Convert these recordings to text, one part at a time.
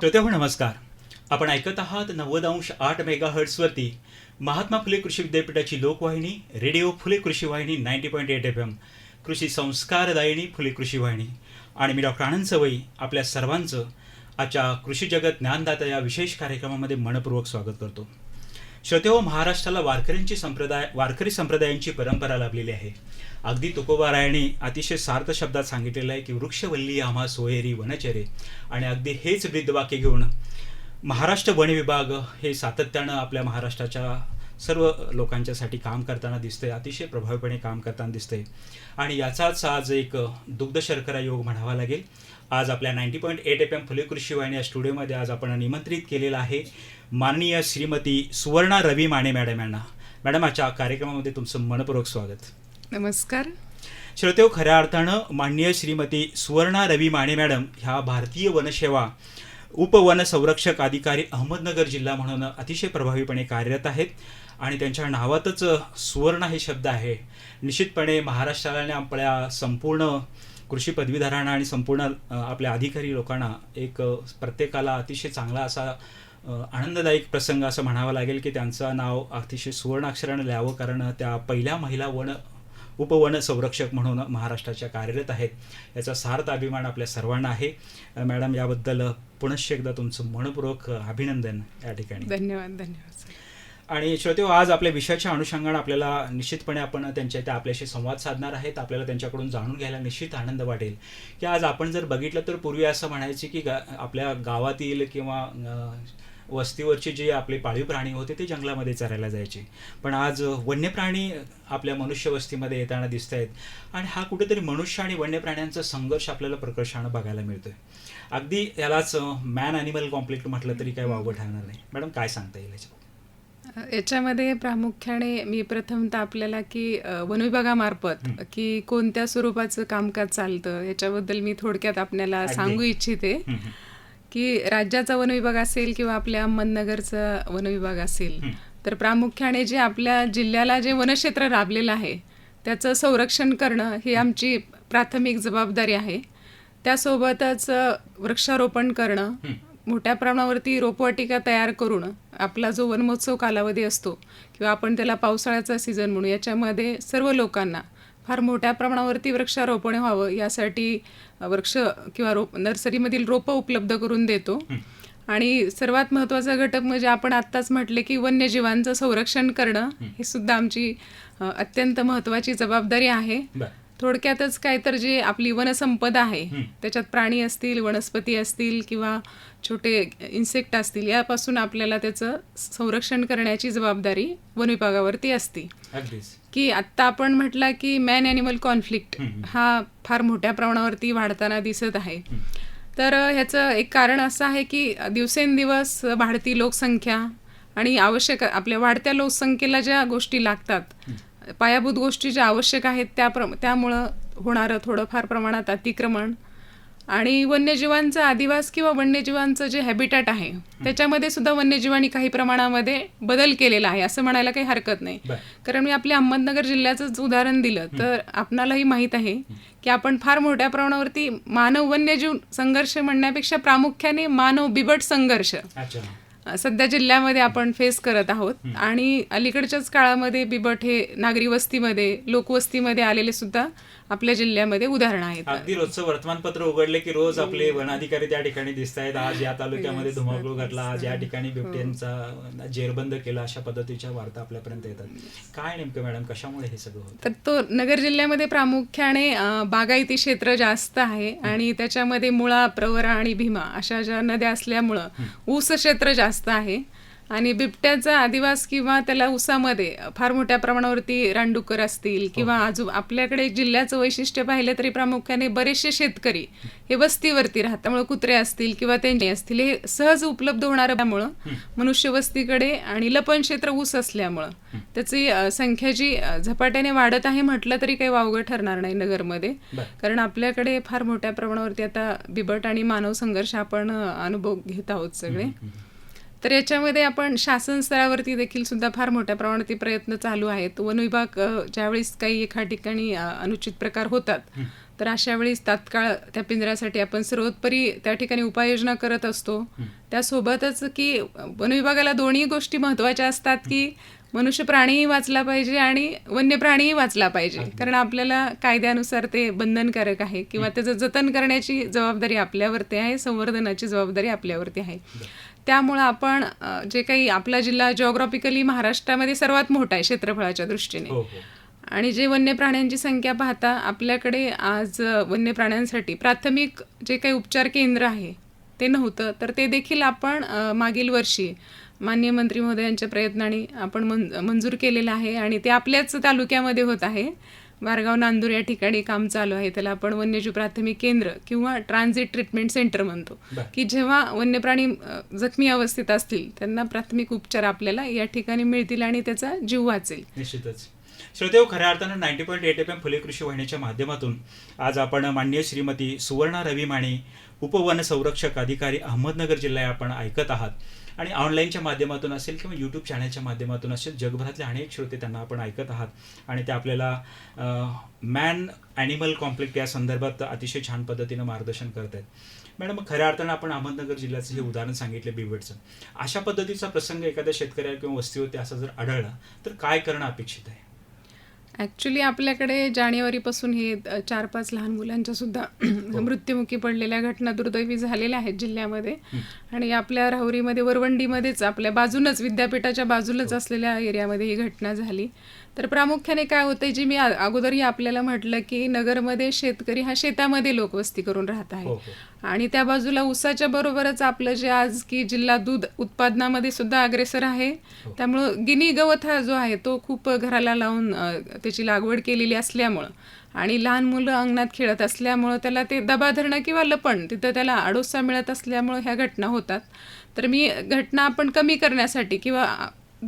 श्रोते नमस्कार. आपण ऐकत आहात नव्वद अंश आठ मेगा हर्ट्सवरती महात्मा फुले कृषी विद्यापीठाची लोकवाहिनी रेडिओ फुले कृषी वाहिनी ninety point eight F M कृषी संस्कारदायिनी फुले कृषी वाहिनी. आणि मी डॉक्टर आनंद सवई आपल्या सर्वांचं आजच्या कृषी जगत ज्ञानदाता या विशेष कार्यक्रमामध्ये मनपूर्वक स्वागत करतो. श्रोते हो, महाराष्ट्राला वारकऱ्यांची संप्रदाय वारकरी संप्रदायांची परंपरा लाभलेली आहे. अगदी तुकोबारायांनी अतिशय सार्थ शब्दात सांगितलेलं आहे की वृक्षवल्ली आम्हा सोयरी वनचरे. आणि अगदी हेच ब्रीदवाक्य घेऊन महाराष्ट्र वन विभाग हे सातत्यानं आपल्या महाराष्ट्राच्या सर्व लोकांच्यासाठी काम करताना दिसतंय अतिशय प्रभावीपणे काम करताना दिसतंय. आणि याचाच आज एक दुग्ध शर्करा योग म्हणावा लागेल. आज आपल्या ninety point eight F M Phule कृषी वाहिनी या स्टुडिओमध्ये आज आपण निमंत्रित केलेलं आहे माननीय श्रीमती सुवर्णा रवी माने मॅडम यांना. मॅडम आजच्या कार्यक्रमामध्ये तुमचं मनपूर्वक स्वागत. नमस्कार. श्रोतेव खऱ्या अर्थानं माननीय श्रीमती सुवर्णा रवी माने मॅडम ह्या भारतीय वनसेवा उपवन संरक्षक अधिकारी अहमदनगर जिल्हा म्हणून अतिशय प्रभावीपणे कार्यरत आहेत आणि त्यांच्या नावातच सुवर्ण हे शब्द आहे. निश्चितपणे महाराष्ट्राला आणि आपल्या संपूर्ण कृषी पदवीधरांना आणि संपूर्ण आपल्या अधिकारी लोकांना एक प्रत्येकाला अतिशय चांगला असा आनंददायक प्रसंग असं म्हणावा लागेल की त्यांचं नाव अतिशय सुवर्ण अक्षरानं लिहावं कारण त्या पहिल्या महिला वन उपवन संरक्षक म्हणून महाराष्ट्राच्या कार्यरत आहेत. याचा सार्थ अभिमान आपल्या सर्वांना आहे. मॅडम याबद्दल पुनश्च एकदा तुमचं मनपूर्वक अभिनंदन या ठिकाणी. धन्यवाद धन्यवाद. आणि श्रोते आज आपल्या विषयाच्या अनुषंगानं आपल्याला निश्चितपणे आपण त्यांच्या त्या आपल्याशी संवाद साधणार आहेत. आपल्याला त्यांच्याकडून जाणून घ्यायला निश्चित आनंद वाटेल. की आज आपण जर बघितलं तर पूर्वी असं म्हणायचे की गा आपल्या गावातील किंवा वस्तीवरचे जे आपले पाळीव प्राणी होते ते जंगलामध्ये चरायला जायचे. पण आज वन्य प्राणी आपल्या मनुष्य वस्तीमध्ये येताना दिसत आहेत आणि हा कुठेतरी मनुष्य आणि वन्य प्राण्यांचा संघर्ष आपल्याला प्रकर्षानं बघायला मिळतोय. अगदी यालाच मॅन ॲनिमल कॉन्फ्लिक्ट म्हटलं तरी काय वावगं ठरणार नाही. मॅडम काय सांगता येईल याच्याबद्दल? याच्यामध्ये प्रामुख्याने मी प्रथमतः आपल्याला की वनविभागामार्फत की कोणत्या स्वरूपाचं कामकाज चालतं याच्याबद्दल मी थोडक्यात आपल्याला. सांगू इच्छिते. की राज्याचा वनविभाग असेल किंवा आपल्या अहमदनगरचा वनविभाग असेल. तर प्रामुख्याने जे आपल्या जिल्ह्याला जे वनक्षेत्र लाभलेलं आहे त्याचं संरक्षण करणं ही आमची प्राथमिक जबाबदारी आहे त्यासोबतच वृक्षारोपण करणं. मोठ्या प्रमाणावरती रोपवाटिका तयार करून आपला जो वनमहोत्सव कालावधी असतो किंवा आपण त्याला पावसाळ्याचा सीझन म्हणू याच्यामध्ये सर्व लोकांना फार मोठ्या प्रमाणावरती वृक्षारोपण व्हावं यासाठी वृक्ष किंवा रोप नर्सरीमधील रोपं उपलब्ध करून देतो. आणि सर्वात महत्त्वाचा घटक म्हणजे आपण आत्ताच म्हटले की वन्यजीवांचं संरक्षण करणं ही. सुद्धा आमची अत्यंत महत्त्वाची जबाबदारी आहे. थोडक्यातच काय तर जे आपली वनसंपदा आहे. त्याच्यात प्राणी असतील वनस्पती असतील किंवा छोटे इन्सेक्ट असतील यापासून आपल्याला त्याचं संरक्षण करण्याची जबाबदारी वन विभागावरती असते की आत्ता आपण म्हटलं की मॅन ॲनिमल कॉन्फ्लिक्ट हं. फार मोठ्या प्रमाणावरती वाढताना दिसत आहे. तर ह्याचं एक कारण असं आहे की दिवसेंदिवस वाढती लोकसंख्या आणि आवश्यक आपल्या वाढत्या लोकसंख्येला ज्या गोष्टी लागतात पायाभूत गोष्टी ज्या आवश्यक आहेत त्या प्र त्यामुळं होणारं थोडंफार प्रमाणात अतिक्रमण आणि वन्यजीवांचा अधिवास किंवा वन्यजीवांचं जे हॅबिटॅट आहे त्याच्यामध्ये सुद्धा वन्यजीवांनी काही प्रमाणामध्ये बदल केलेला आहे असं म्हणायला काही हरकत नाही. कारण मी आपल्या अहमदनगर जिल्ह्याचंच उदाहरण दिलं तर आपणालाही माहीत आहे की आपण फार मोठ्या प्रमाणावरती मानव वन्यजीव संघर्ष म्हणण्यापेक्षा प्रामुख्याने मानव बिबट संघर्ष सध्या जिल्ह्यामध्ये आपण फेस करत आहोत. आणि अलीकडच्याच काळामध्ये बिबट हे नागरी वस्तीमध्ये लोकवस्तीमध्ये आलेले सुद्धा आपल्या जिल्ह्यामध्ये उदाहरणं आहेत. अगदी रोजचं वर्तमानपत्र उघडले की रोज आपले वनाधिकारी त्या ठिकाणी दिसत आहेत आज या तालुक्यामध्ये धुमाकूळ घातला आज या ठिकाणी बिबट्यांचा जेरबंद केला. अशा पद्धतीच्या वार्ता आपल्यापर्यंत येतात. काय नेमकं मॅडम कशामुळे हे सगळं होतं? तर तो नगर जिल्ह्यामध्ये प्रामुख्याने अ, बागायती क्षेत्र जास्त आहे आणि त्याच्यामध्ये मुळा प्रवरा आणि भीमा अशा ज्या नद्या असल्यामुळं ऊस क्षेत्र जास्त आहे. आणि बिबट्याचा आदिवास किंवा त्याला ऊसामध्ये फार मोठ्या प्रमाणावरती रानडुक्कर असतील किंवा आजू आपल्याकडे जिल्ह्याचं वैशिष्ट्य पाहिलं तरी प्रामुख्याने बरेचसे शेतकरी हे वस्तीवरती राहतात. त्यामुळे कुत्रे असतील किंवा त्यांचे असतील हे सहज उपलब्ध होणारं त्यामुळं मनुष्य वस्तीकडे आणि लपण क्षेत्र ऊस असल्यामुळं. त्याची संख्या जी झपाट्याने वाढत आहे म्हटलं तरी काही वावगं ठरणार नाही नगरमध्ये. कारण आपल्याकडे फार मोठ्या प्रमाणावरती आता बिबट आणि मानव संघर्ष आपण अनुभव घेत आहोत सगळे. तर याच्यामध्ये आपण शासन स्तरावरती देखील सुद्धा फार मोठ्या प्रमाणात प्रयत्न चालू आहेत. वन विभाग ज्यावेळेस काही एका ठिकाणी अनुचित प्रकार होतात तर अशा वेळेस तात्काळ त्या पिंजऱ्यासाठी आपण सर्वोत्परी त्या ठिकाणी उपाययोजना करत असतो. त्यासोबतच की वन विभागाला दोन्ही गोष्टी महत्त्वाच्या असतात की मनुष्य प्राणीही वाचला पाहिजे आणि वन्य प्राणीही वाचला पाहिजे. कारण आपल्याला कायद्यानुसार ते बंधनकारक आहे किंवा त्याचं जतन करण्याची जबाबदारी आपल्यावरती आहे संवर्धनाची जबाबदारी आपल्यावरती आहे. त्यामुळं आपण जे काही आपला जिल्हा जॉग्राफिकली महाराष्ट्रामध्ये सर्वात मोठा आहे क्षेत्रफळाच्या दृष्टीने. हो हो. आणि जे वन्य प्राण्यांची संख्या पाहता आपल्याकडे आज वन्य प्राण्यांसाठी प्राथमिक जे काही उपचार केंद्र आहे ते नव्हतं. तर ते देखील आपण मागील वर्षी मान्य मंत्री महोदयांच्या प्रयत्नाने आपण मंजूर केलेलं आहे. आणि ते आपल्याच तालुक्यामध्ये होत आहे. वारगाव नांदूर या ठिकाणी काम चालू आहे. त्याला आपण वन्यजीव प्राथमिक केंद्र किंवा ट्रान्झिट ट्रीटमेंट सेंटर म्हणतो. की जेव्हा वन्य प्राणी अ, जखमी अवस्थेत असतील त्यांना प्राथमिक उपचार आपल्याला या ठिकाणी मिळतील आणि त्याचा जीव वाचेल. निश्चितच. श्रोतेव खऱ्या अर्थानं ninety point eight F M Phule कृषी वाहिनीच्या माध्यमातून आज आपण मान्य श्रीमती सुवर्णा रवी माने उपवन संरक्षक अधिकारी अहमदनगर जिल्हा आपण ऐकत आहात. आणि ऑनलाईनच्या माध्यमातून असेल किंवा यूट्यूब चॅनलच्या माध्यमातून असेल जगभरातले अनेक श्रोते त्यांना आपण ऐकत आहात. आणि ते आपल्याला मॅन ॲनिमल कॉम्प्लेक्ट या संदर्भात अतिशय छान पद्धतीनं मार्गदर्शन करत आहेत. मॅडम मग खऱ्या अर्थानं आपण अहमदनगर जिल्ह्याचं हे उदाहरण सांगितलं बिबटचं अशा पद्धतीचा प्रसंग एखाद्या शेतकऱ्याला किंवा वस्तीवरती असा जर आढळला तर काय करणं अपेक्षित आहे? ॲक्च्युली आपल्याकडे जानेवारीपासून हे चार पाच लहान मुलांच्या सुद्धा मृत्युमुखी पडलेल्या घटना दुर्दैवी झालेल्या आहेत जिल्ह्यामध्ये. आणि आपल्या राहुरीमध्ये वरवंडीमध्येच आपल्या बाजूनच विद्यापीठाच्या बाजूलाच असलेल्या एरियामध्ये ही घटना झाली. तर प्रामुख्याने काय होतं जी मी अगोदरही आपल्याला म्हटलं की नगरमध्ये शेतकरी हा शेतामध्ये लोकवस्ती करून राहत हो आहे हो. आणि त्या बाजूला ऊसाच्या बरोबरच आपलं जे आज की जिल्हा दूध उत्पादनामध्ये सुद्धा अग्रेसर आहे. त्यामुळं गिनी गवत हा जो आहे तो खूप घराला लावून त्याची लागवड केलेली असल्यामुळं आणि लहान मुलं अंगणात खेळत असल्यामुळं त्याला ते दबा धरणं किंवा लपण तिथं त्याला आडोसा मिळत असल्यामुळं ह्या घटना होतात. तर मी घटना आपण कमी करण्यासाठी किंवा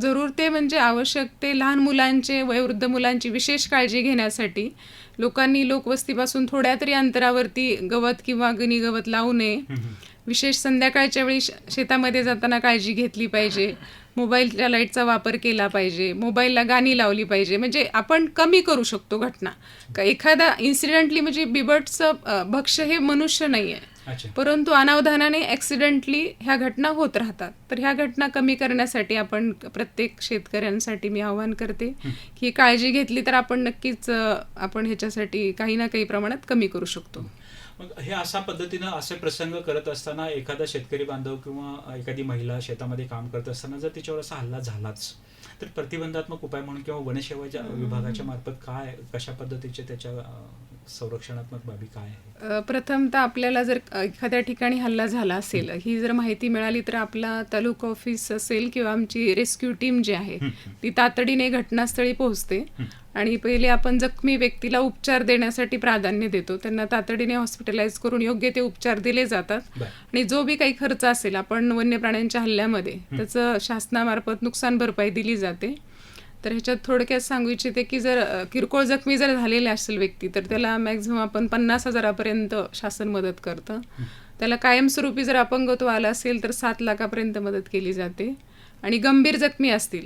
जरूर ते म्हणजे आवश्यक ते लहान मुलांचे वयोवृद्ध मुलांची विशेष काळजी घेण्यासाठी. लोकांनी लोकवस्तीपासून थोड्या तरी अंतरावरती गवत किंवा गणी गवत लावू नये. विशेष संध्याकाळच्या वेळी शेतामध्ये जाताना काळजी घेतली पाहिजे. मोबाईलच्या लाईटचा वापर केला पाहिजे मोबाईलला गाणी लावली पाहिजे म्हणजे आपण कमी करू शकतो घटना. का एखादा इन्सिडेंटली म्हणजे बिबटचं अ, भक्ष्य हे मनुष्य नाही आहे परंतु अनावधानाने ॲक्सिडेंटली ह्या घटना होत राहतात. तर ह्या घटना कमी करण्यासाठी आपण प्रत्येक शेतकऱ्यांसाठी मी आवाहन करते की काळजी घेतली तर आपण नक्कीच आपण ह्याच्यासाठी काही ना काही प्रमाणात कमी करू शकतो. मग हे अशा पद्धतीनं असे प्रसंग करत असताना एखादा शेतकरी बांधव किंवा एखादी महिला शेतामध्ये काम करत असताना जर तिच्यावर असा हल्ला झालाच तर प्रतिबंधात्मक उपाय म्हणून किंवा वनसेवाच्या विभागाच्या मार्फत काय कशा पद्धतीचे त्याच्या संरक्षणात्मक बाबी काय प्रथमतः आपल्याला जर एखाद्या ठिकाणी हल्ला झाला असेल ही जर माहिती मिळाली तर आपला तालुका ऑफिस असेल किंवा आमची रेस्क्यू टीम जी आहे ती तातडीने घटनास्थळी पोहोचते. आणि पहिले आपण जखमी व्यक्तीला उपचार देण्यासाठी प्राधान्य देतो. त्यांना तातडीने हॉस्पिटलाइज करून योग्य ते उपचार दिले जातात. आणि जो बी काही खर्च असेल आपण वन्य प्राण्यांच्या हल्ल्यामध्ये त्याचं शासनामार्फत नुकसान भरपाई दिली जाते. तर ह्याच्यात थोडक्यात सांगू इच्छिते की जर किरकोळ जखमी जर झालेले असेल व्यक्ती तर त्याला मॅक्झिमम आपण पन्नास हजारापर्यंत शासन मदत करतं. त्याला कायमस्वरूपी जर अपंगत्व आलं असेल तर सात लाखापर्यंत मदत केली जाते. आणि गंभीर जखमी असतील.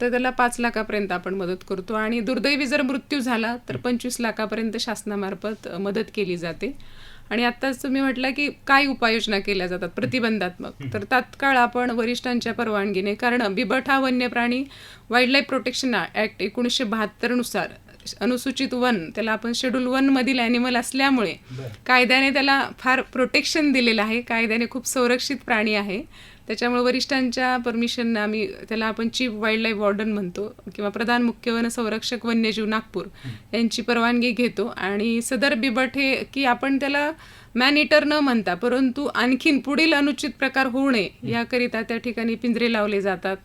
तर त्याला पाच लाखापर्यंत आपण मदत करतो. आणि दुर्दैवी जर मृत्यू झाला तर पंचवीस लाखापर्यंत शासनामार्फत मदत केली जाते. आणि आत्ताच तुम्ही म्हटलं की काय उपाययोजना केल्या जातात? प्रतिबंधात्मक. तर तात्काळ आपण वरिष्ठांच्या परवानगीने कारण बिबट हा वन्य प्राणी वाईल्ड लाईफ प्रोटेक्शन ॲक्ट एकोणीसशे बहात्तरनुसार अनुसूचित वन त्याला आपण शेड्यूल वन मधील ॲनिमल असल्यामुळे. कायद्याने त्याला फार प्रोटेक्शन दिलेलं आहे. कायद्याने खूप संरक्षित प्राणी आहे. त्याच्यामुळे वरिष्ठांच्या परमिशननं आम्ही त्याला आपण चीफ वाईल्ड लाईफ वॉर्डन म्हणतो किंवा प्रधान मुख्य वन संरक्षक वन्यजीव नागपूर यांची परवानगी घेतो. आणि सदर बिबट हे की आपण त्याला मॅन इटर न म्हणता परंतु आणखीन पुढील अनुचित प्रकार होऊ नये याकरिता त्या ठिकाणी पिंजरे लावले जातात.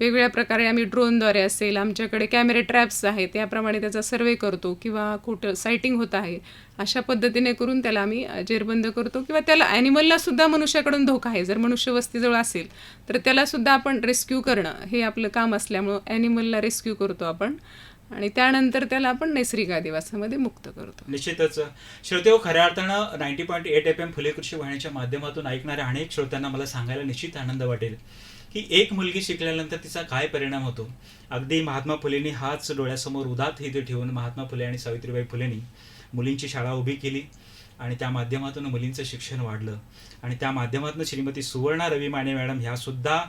वेगवेगळ्या प्रकारे आम्ही ड्रोनद्वारे असेल आमच्याकडे कॅमेरे ट्रॅप्स आहेत त्याप्रमाणे त्याचा सर्वे करतो किंवा कुठं सायटिंग होत आहे अशा पद्धतीने करून त्याला आम्ही जेरबंद करतो किंवा त्याला ॲनिमलला सुद्धा मनुष्याकडून धोका आहे. जर मनुष्य वस्तीजवळ असेल तर त्याला सुद्धा आपण रेस्क्यू करणं हे आपलं काम असल्यामुळं ॲनिमलला रेस्क्यू करतो आपण. आणि त्यानंतर त्याला आपण नैसर्गिक आदिवासामध्ये मुक्त करतो. निश्चितच. श्रोतेहो खऱ्या अर्थानं ninety point eight F M Phule कृषी वाहिनीच्या माध्यमातून ऐकणाऱ्या अनेक श्रोत्यांना मला सांगायला निश्चित आनंद वाटेल की एक मुलगी शिकल्यानंतर तिचा काय परिणाम होतो? अगदी महात्मा फुलेंनी हाच डोळ्यासमोर उदात इथे ठेवून महात्मा फुले आणि सावित्रीबाई फुलेंनी मुलींची शाळा उभी केली आणि त्या माध्यमातून मुलींचं शिक्षण वाढलं. आणि त्या माध्यमातून श्रीमती सुवर्णा रवी माने मॅडम ह्यासुद्धा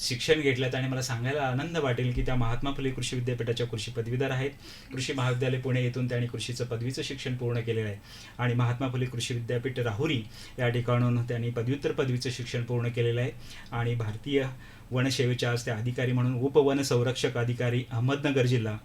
शिक्षण घेतल्यात आणि मला सांगायला आनंद वाटेल की त्या महात्मा फुले कृषी विद्यापीठाच्या कृषी पदवीधर आहेत. कृषी महाविद्यालय पुणे येथून त्यांनी कृषीचं पदवीचं शिक्षण पूर्ण केलेलं आहे. आणि महात्मा फुले कृषी विद्यापीठ राहुरी या ठिकाणून त्यांनी पदव्युत्तर पदवीचं शिक्षण पूर्ण केलेलं आहे. आणि भारतीय वनसेवेच्या आज त्या अधिकारी म्हणून उपवन संरक्षक अधिकारी अहमदनगर जिल्हा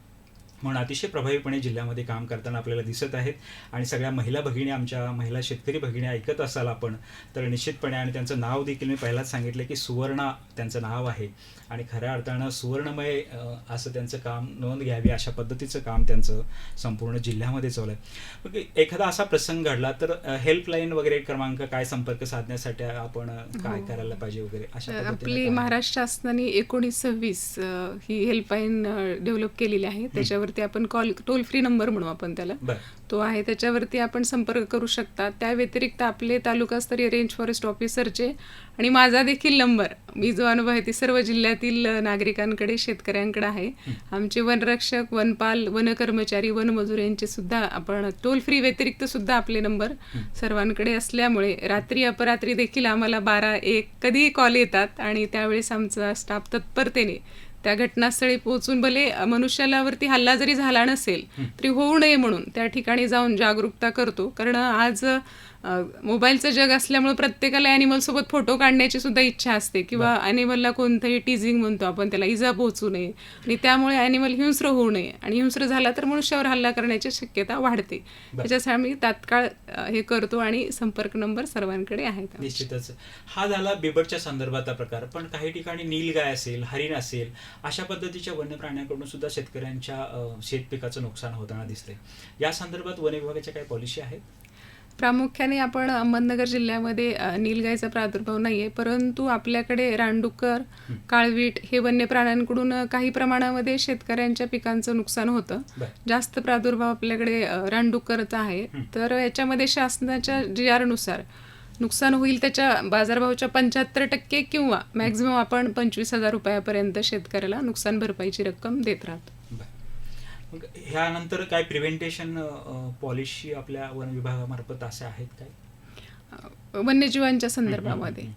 म्हणून अतिशय प्रभावीपणे जिल्ह्यामध्ये काम करताना आपल्याला दिसत आहेत. आणि सगळ्या महिला भगिनी आमच्या महिला शेतकरी भगिनी ऐकत असाल आपण तर निश्चितपणे आणि त्यांचं नाव देखील मी पहिलाच सांगितलं की सुवर्णा त्यांचं नाव आहे. आणि खऱ्या अर्थानं सुवर्णमय असं त्यांचं काम नोंद घ्यावी अशा पद्धतीचं काम त्यांचं संपूर्ण जिल्ह्यामध्ये चालू आहे. मग एखादा असा प्रसंग घडला तर हेल्पलाईन वगैरे क्रमांक काय संपर्क साधण्यासाठी आपण अं, काय हो. करायला पाहिजे वगैरे अशा आपली? महाराष्ट्र शासनाने एकोणीस सव्वीस ही हेल्पलाईन डेव्हलप केलेली आहे. त्याच्यावरती आपण कॉल टोल फ्री नंबर म्हणू आपण त्याला. तो आहे त्याच्यावरती आपण संपर्क करू शकता. त्या व्यतिरिक्त आपले तालुकास्तरीय रेंज फॉरेस्ट ऑफिसरचे आणि माझा देखील नंबर मी जो अनुभव आहे ती सर्व जिल्ह्यातील नागरिकांकडे शेतकऱ्यांकडे आहे. आमचे वनरक्षक वनपाल वनकर्मचारी वनमजूर यांचे सुद्धा आपण टोल फ्री व्यतिरिक्त सुद्धा आपले नंबर सर्वांकडे असल्यामुळे रात्री अपरात्री देखील आम्हाला बारा एक कधीही कॉल येतात आणि त्यावेळेस आमचा स्टाफ तत्परतेने त्या घटनास्थळी पोहोचून भले मनुष्यालावरती हल्ला जरी झाला नसेल तरी होऊ नये म्हणून त्या ठिकाणी जाऊन जागरूकता करतो. कारण आज मोबाईलचं जग असल्यामुळे प्रत्येकाला ॲनिमल सोबत फोटो काढण्याची सुद्धा इच्छा असते. किंवा ॲनिमलला कोणतंही टीझिंग म्हणतो आपण त्याला इजा पोहोचू नये. आणि त्यामुळे ॲनिमल हिंस्र होऊ नये. आणि हिंस्र झाला तर मनुष्यावर हल्ला करण्याची शक्यता वाढते. त्याच्यासाठी आम्ही तात्काळ हे करतो आणि संपर्क नंबर सर्वांकडे आहेत. निश्चितच. हा झाला बिबटच्या संदर्भातला प्रकार. पण काही ठिकाणी नीलगाय असेल हरिण असेल अशा पद्धतीच्या वन्य प्राण्यांकडून सुद्धा शेतकऱ्यांच्या शेतपिकाचं नुकसान होताना दिसतंय. या संदर्भात वन विभागाच्या काही पॉलिसी आहेत? प्रामुख्याने आपण अहमदनगर जिल्ह्यामध्ये अ, नीलगाईचा प्रादुर्भाव नाहीये परंतु आपल्याकडे रानडुक्कर काळवीट हे वन्य प्राण्यांकडून काही प्रमाणामध्ये शेतकऱ्यांच्या पिकांचं नुकसान होतं. जास्त प्रादुर्भाव आपल्याकडे रानडुक्करचा आहे तर याच्यामध्ये शासनाच्या जी आरनुसार नुकसान होईल त्याच्या बाजारभावाच्या पंच्याहत्तर टक्के किंवा मॅक्झिमम आपण पंचवीस हजार रुपयापर्यंत शेतकऱ्याला नुकसान भरपाईची रक्कम देत राहतो. मग ह्यानंतर काय प्रिव्हेंटेशन पॉलिसी आपल्या वन विभागामार्फत असे आहेत काय? वन्यजीवांच्या संदर्भामध्ये.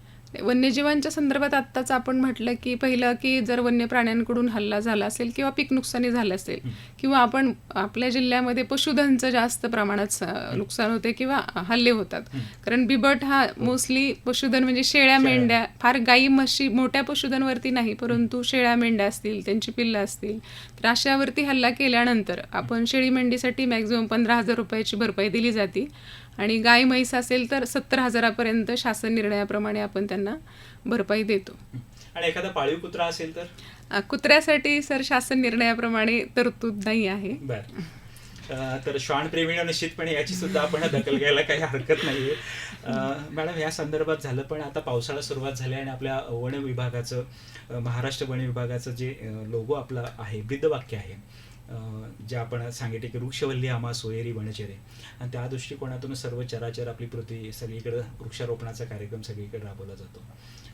वन्यजीवांच्या संदर्भात आत्ताच आपण म्हटलं की पहिलं की जर वन्य प्राण्यांकडून हल्ला झाला असेल किंवा पीक नुकसानी झालं असेल किंवा आपण आपल्या जिल्ह्यामध्ये पशुधनचं जास्त प्रमाणात नुकसान होते किंवा हल्ले होतात. कारण बिबट हा मोस्टली पशुधन म्हणजे शेळ्या मेंढ्या. फार गाई म्हशी मोठ्या पशुधनवरती नाही परंतु शेळ्या मेंढ्या असतील त्यांची पिल्लं असतील. तर अशावरती हल्ला केल्यानंतर आपण शेळी मेंढीसाठी मॅक्झिमम पंधरा हजार रुपयाची भरपाई दिली जाते. आणि गाय म्हैस असेल तर सत्तर हजारापर्यंत शासन निर्णयाप्रमाणे आपण त्यांना भरपाई देतो. आणि एखादा पाळीव कुत्रा असेल तर? कुत्र्यासाठी सर शासन निर्णयाप्रमाणे तरतूद नाही आहे. तर श्वान प्रेमीनं निश्चितपणे याची सुद्धा आपण दखल घ्यायला काही हरकत नाहीये. मॅडम या संदर्भात झालं पण आता पावसाळा सुरुवात झाली आणि आपल्या वन विभागाचं महाराष्ट्र वन विभागाचं जे लोगो आपला आहे ब्रिद्धवाक्य आहे. अं, जे आपण सांगितले की वृक्षवल्ली आम्हा सोयरी वनचरे. आणि त्या दृष्टिकोनातून सर्व चराचर आपली पृथ्वी सगळीकडे वृक्षारोपणाचा कार्यक्रम सगळीकडे राबवला जातो.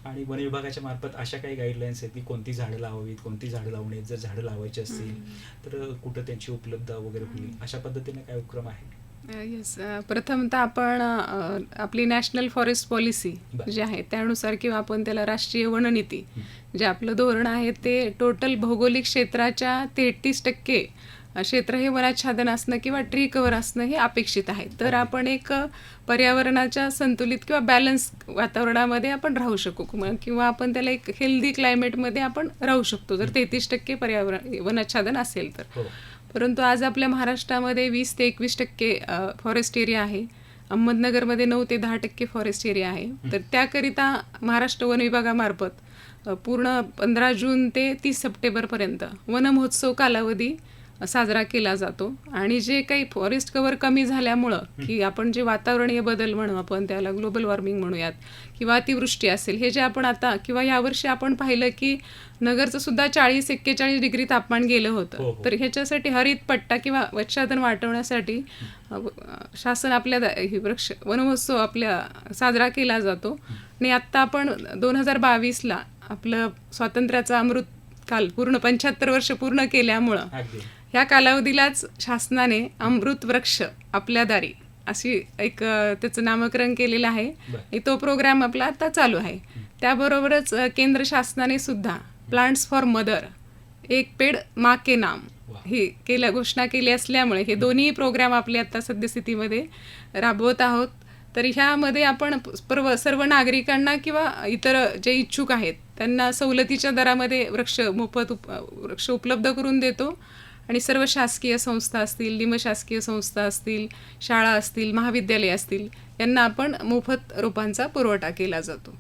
आणि वन विभागाच्या मार्फत अशा काही गाईडलाईन्स आहेत की कोणती झाडं लावावीत कोणती झाडं लावू नयेत. जर झाडं लावायची असतील तर कुठं त्यांची उपलब्ध वगैरे होईल. अशा पद्धतीने काय उपक्रम आहे येस प्रथमतः आपण अ, आपली नॅशनल फॉरेस्ट पॉलिसी बरं. जी आहे त्यानुसार किंवा आपण त्याला राष्ट्रीय वननीती जे आपलं धोरण आहे ते टोटल भौगोलिक क्षेत्राच्या तेहतीस टक्के क्षेत्र हे वनाच्छादन असणं किंवा ट्री कव्हर असणं हे अपेक्षित आहे. तर आपण एक अ, पर्यावरणाच्या संतुलित किंवा बॅलन्स वातावरणामध्ये आपण राहू शकू. किंवा- किंवा आपण त्याला एक हेल्दी क्लायमेटमध्ये आपण राहू शकतो. जर तेहतीस टक्के पर्यावरण वनाच्छादन असेल तर. हो. परंतु आज आपल्या महाराष्ट्रामध्ये वीस ते एकवीस टक्के फॉरेस्ट एरिया आहे. अहमदनगरमध्ये नऊ ते दहा टक्के फॉरेस्ट एरिया आहे. तर त्याकरिता महाराष्ट्र वन विभागामार्फत पूर्ण पंधरा जून ते तीस सप्टेंबरपर्यंत वन महोत्सव कालावधी साजरा केला जातो. आणि जे काही फॉरेस्ट कव्हर कमी झाल्यामुळं की आपण जे वातावरणीय बदल म्हणू आपण त्याला ग्लोबल वॉर्मिंग म्हणूयात किंवा अतिवृष्टी असेल हे जे आपण आता किंवा यावर्षी आपण पाहिलं की नगरचं सुद्धा चाळीस एक्केचाळीस डिग्री तापमान गेलं हो, होतं. हो. तर ह्याच्यासाठी हरित पट्टा किंवा वच्छादन वाटवण्यासाठी शासन आपल्या हे वृक्ष वनमहोत्सव आपल्या साजरा केला जातो. आणि आत्ता आपण दोन हजार बावीसला आपलं स्वातंत्र्याचा अमृत काल पूर्ण पंच्याहत्तर वर्ष पूर्ण केल्यामुळं ह्या कालावधीलाच शासनाने अमृत वृक्ष आपल्या दारी अशी एक त्याचं नामकरण केलेलं आहे. तो प्रोग्राम आपला आता चालू आहे. त्याबरोबरच केंद्र शासनाने सुद्धा plants for mother Ek Ped Maa Ke Naam. ही केल्या घोषणा केली असल्यामुळे हे दोन्ही प्रोग्राम आपले आता सद्यस्थितीमध्ये राबवत आहोत. तर ह्यामध्ये आपण पर्व सर्व नागरिकांना किंवा इतर जे इच्छुक आहेत त्यांना सवलतीच्या दरामध्ये वृक्ष मोफत उप वृक्ष उपलब्ध करून देतो. आणि सर्व शासकीय संस्था असतील निमशासकीय संस्था असतील शाळा असतील महाविद्यालय असतील यांना आपण मोफत रोपांचा पुरवठा केला जातो.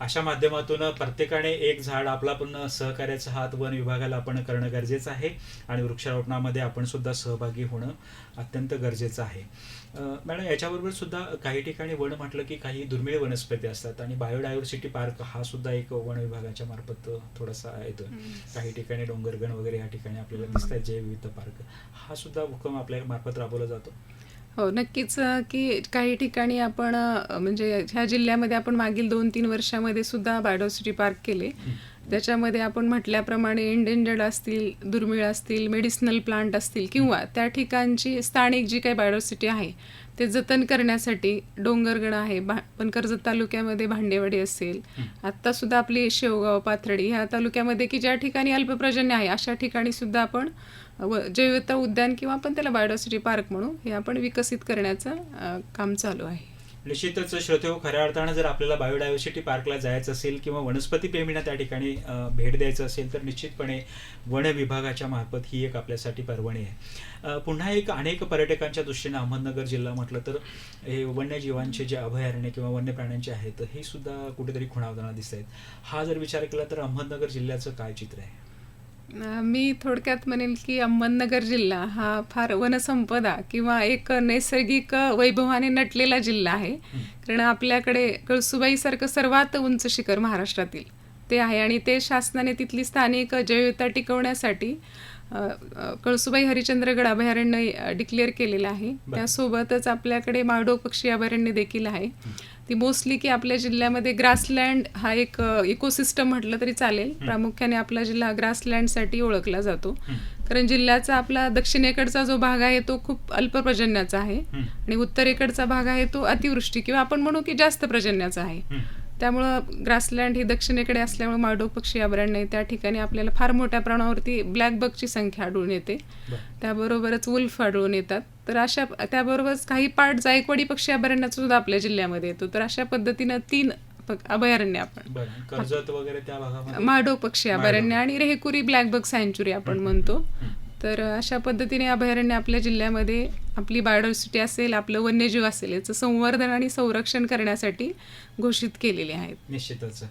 अशा माध्यमातून प्रत्येकाने एक झाड आपला पण सहकार्याचा हात वन विभागाला आपण करणं गरजेचं आहे आणि वृक्षारोपणामध्ये आपण सुद्धा सहभागी होणं अत्यंत गरजेचं आहे. मॅडम याच्याबरोबर सुद्धा काही ठिकाणी वन म्हटलं की काही दुर्मिळ वनस्पती असतात आणि बायोडायव्हर्सिटी पार्क हा सुद्धा एक वन विभागाच्या मार्फत थोडासा येतो. काही ठिकाणी डोंगरगण वगैरे या ठिकाणी आपल्याला दिसत आहेत जे विविध पार्क. हा सुद्धा उपक्रम आपल्या मार्फत राबवला जातो. हो नक्कीच की काही ठिकाणी आपण म्हणजे ह्या जिल्ह्यामध्ये आपण मागील दोन तीन वर्षामध्ये सुद्धा बायोडायव्हर्सिटी पार्क केले. त्याच्यामध्ये आपण म्हटल्याप्रमाणे इंडेंजर्ड असतील दुर्मिळ असतील मेडिसिनल प्लांट असतील किंवा त्या ठिकाणची स्थानिक जी काही बायोडायव्हर्सिटी आहे ते जतन करण्यासाठी डोंगरगड आहे भा पण कर्जत तालुक्यामध्ये भांडेवाडी असेल. आत्तासुद्धा आपली शेवगाव पाथर्डी ह्या तालुक्यामध्ये की ज्या ठिकाणी अल्पप्रजन्य आहे अशा ठिकाणी सुद्धा आपण व जैवता उद्यान किंवा आपण त्याला बायोडायव्हर्सिटी पार्क म्हणू हे आपण विकसित करण्याचं काम चालू आहे. निश्चितच श्रोते हो खऱ्या अर्थानं जर आपल्याला बायोडायव्हर्सिटी पार्कला जायचं असेल किंवा वनस्पती प्रेमींना त्या ठिकाणी भेट द्यायचं असेल तर निश्चितपणे वन विभागाच्या मार्फत ही एक आपल्यासाठी पर्वणी आहे. पुन्हा एक अनेक पर्यटकांच्या दृष्टीने अहमदनगर जिल्हा म्हटलं तर हे वन्यजीवांचे जे अभयारण्य किंवा वन्य प्राण्यांचे आहेत हे सुद्धा कुठेतरी खुणावताना दिसत आहेत हा जर विचार केला तर अहमदनगर जिल्ह्याचं काय चित्र आहे? मी थोडक्यात म्हणेल की अहमदनगर जिल्हा हा फार वनसंपदा किंवा एक नैसर्गिक वैभवाने नटलेला जिल्हा आहे. कारण आपल्याकडे कळसुबाईसारखं सर्वात उंच शिखर महाराष्ट्रातील ते आहे आणि ते शासनाने तिथली स्थानिक जैवता टिकवण्यासाठी कळसुबाई हरिश्चंद्रगड अभयारण्य डिक्लेअर केलेलं आहे. त्यासोबतच आपल्याकडे माळडोक पक्षी अभयारण्य देखील आहे. ती मोस्टली की आपल्या जिल्ह्यामध्ये ग्रासलँड हा एक इकोसिस्टम म्हटलं तरी चालेल. प्रामुख्याने आपला जिल्हा ग्रासलँडसाठी ओळखला जातो. कारण जिल्ह्याचा आपला दक्षिणेकडचा जो भाग आहे तो खूप अल्प प्रजन्याचा आहे आणि उत्तरेकडचा भाग आहे तो अतिवृष्टी किंवा आपण म्हणू की जास्त प्रजन्याचा आहे. त्यामुळं ग्रासलँड ही दक्षिणेकडे असल्यामुळे माळडोक पक्षी अभयारण्य. त्या ठिकाणी आपल्याला फार मोठ्या प्रमाणावरती ब्लॅक बकची संख्या आढळून येते. त्याबरोबरच वुल्फ आढळून येतात. तर अशा त्याबरोबरच काही पार्ट जायकवाडी पक्षी अभयारण्याचा सुद्धा आपल्या जिल्ह्यामध्ये येतो. तर अशा पद्धतीनं तीन अभयारण्य आपण. माडो पक्षी अभयारण्य आणि रेहकुरी ब्लॅक बग सँच्युरी आपण म्हणतो. तर अशा पद्धतीने अभयारण्य आपल्या जिल्ह्यामध्ये आपली बायोडायव्हर्सिटी असेल आपलं वन्यजीव असेल याचं संवर्धन आणि संरक्षण करण्यासाठी घोषित केलेले आहेत. निश्चितच.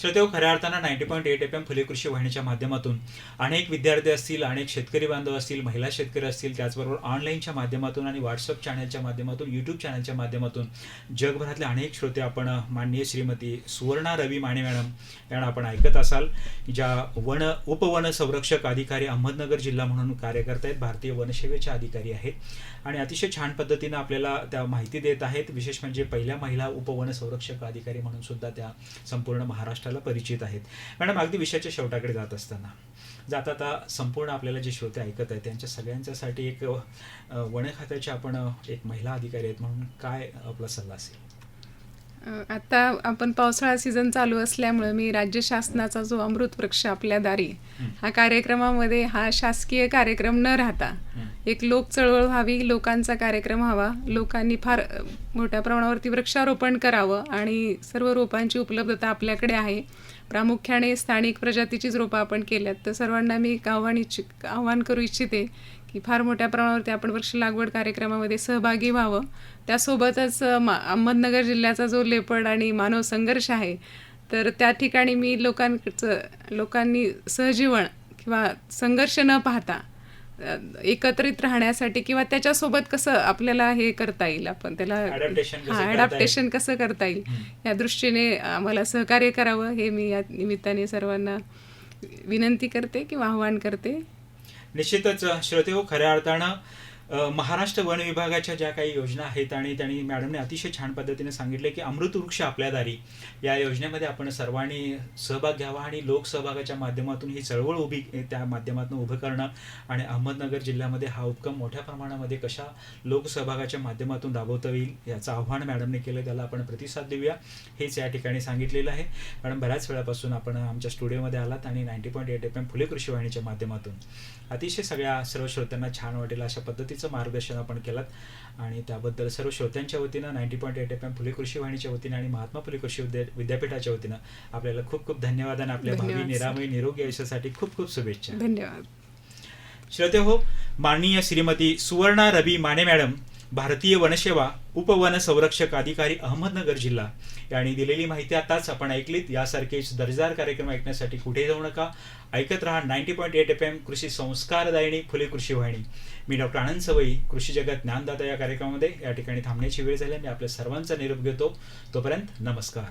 श्रोतेव खऱ्या अर्थानं ninety point eight F M Phule कृषी वाहिनीच्या माध्यमातून अनेक विद्यार्थी असतील अनेक शेतकरी बांधव असतील महिला शेतकरी असतील त्याचबरोबर ऑनलाईनच्या माध्यमातून आणि व्हॉट्सअप चॅनलच्या माध्यमातून यूट्यूब चॅनलच्या माध्यमातून जगभरातले अनेक श्रोते आपण माननीय श्रीमती सुवर्णा रवी माने मॅडम यांना आपण ऐकत असाल ज्या वन उपवन संरक्षक अधिकारी अहमदनगर जिल्हा म्हणून कार्य करत आहेत भारतीय वनसेवेचे अधिकारी आहेत. आणि आणि अतिशय छान पद्धतीनं आपल्याला त्या माहिती देत आहेत. विशेष म्हणजे पहिल्या महिला उपवन संरक्षक अधिकारी म्हणून सुद्धा त्या संपूर्ण महाराष्ट्राला परिचित आहेत. मॅडम अगदी विषयाच्या शेवटाकडे जात असताना जाता आता संपूर्ण आपल्याला जे श्रोते ऐकत आहेत त्यांच्या सगळ्यांच्यासाठी एक वन खात्याचे आपण एक महिला अधिकारी आहेत म्हणून काय आपला सल्ला असेल? आता आपण पावसाळा सीझन चालू असल्यामुळे मी राज्य शासनाचा जो अमृत वृक्ष आपल्या दारी हा कार्यक्रमामध्ये हा शासकीय कार्यक्रम न राहता एक लोक चळवळ व्हावी लोकांचा कार्यक्रम व्हावा लोकांनी फार मोठ्या प्रमाणावरती वृक्षारोपण करावं आणि सर्व रोपांची उपलब्धता आपल्याकडे आहे. प्रामुख्याने स्थानिक प्रजातीचीच रोपं आपण केल्यात. तर सर्वांना मी एक आव्हान इच्छित आव्हान करू इच्छिते की फार मोठ्या प्रमाणावरती आपण वृक्ष लागवड कार्यक्रमामध्ये सहभागी व्हावं. त्यासोबतच मा अहमदनगर जिल्ह्याचा जो लेपड आणि मानव संघर्ष आहे तर त्या ठिकाणी मी लोकांचं लोकांनी सहजीवन किंवा संघर्ष न पाहता एकत्रित राहण्यासाठी किंवा त्याच्यासोबत कसं आपल्याला हे करता येईल आपण त्याला हा करता येईल? ॲडॅप्टेशन कसं करता येईल या दृष्टीने आम्हाला सहकार्य करावं हे मी या निमित्ताने सर्वांना विनंती करते किंवा आव्हान करते. निश्चितच श्रोते हो खऱ्या अर्थानं महाराष्ट्र वन विभागाच्या ज्या काही योजना आहेत आणि त्यांनी मॅडमने अतिशय छान पद्धतीने सांगितले की अमृत वृक्ष आपल्या दारी या योजनेमध्ये आपण सर्वांनी सहभाग घ्यावा आणि लोकसहभागाच्या माध्यमातून ही चळवळ उभी त्या माध्यमातून उभं करणं आणि अहमदनगर जिल्ह्यामध्ये हा उपक्रम मोठ्या प्रमाणामध्ये कशा लोकसहभागाच्या माध्यमातून राबवता येईल याचं आव्हान मॅडमने केलं त्याला आपण प्रतिसाद देऊया. हेच या ठिकाणी सांगितलेलं आहे. मॅडम बऱ्याच वेळापासून आपण आमच्या स्टुडिओमध्ये आलात आणि ninety point eight F M Phule कृषी वाहिनीच्या माध्यमातून. अतिशय सगळ्या सर्व श्रोत्यांना छान वाटेल अशा पद्धतीचं मार्गदर्शन आपण केलं आणि त्याबद्दल सर्व श्रोत्यांच्या वतीनं ninety point eight F M Phule कृषी वाहिनीच्या वतीनं आणि महात्मा फुले कृषी विद्या विद्यापीठाच्या वतीनं आपल्याला खूप खूप धन्यवाद आणि आपल्या भावी. निरामय निरोगी आयुष्यासाठी खूप खूप शुभेच्छा. धन्यवाद. श्रोते हो माननीय श्रीमती सुवर्णा रवी माने मॅडम भारतीय वनसेवा उपवन संरक्षक अधिकारी अहमदनगर जिल्हा यांनी दिलेली माहिती आताच आपण ऐकलीत. यासारखेच दर्जेदार कार्यक्रम ऐकण्यासाठी कुठे जाऊ नका. ऐकत रहा ninety point eight F M कृषी संस्कारदायिनी फुले कृषी वाहिनी. मी डॉक्टर आनंद सवई कृषी जगत ज्ञानदाता या कार्यक्रमामध्ये या ठिकाणी थांबण्याची वेळ झाली मी आपल्या सर्वांचा निरोप घेतो. तोपर्यंत नमस्कार.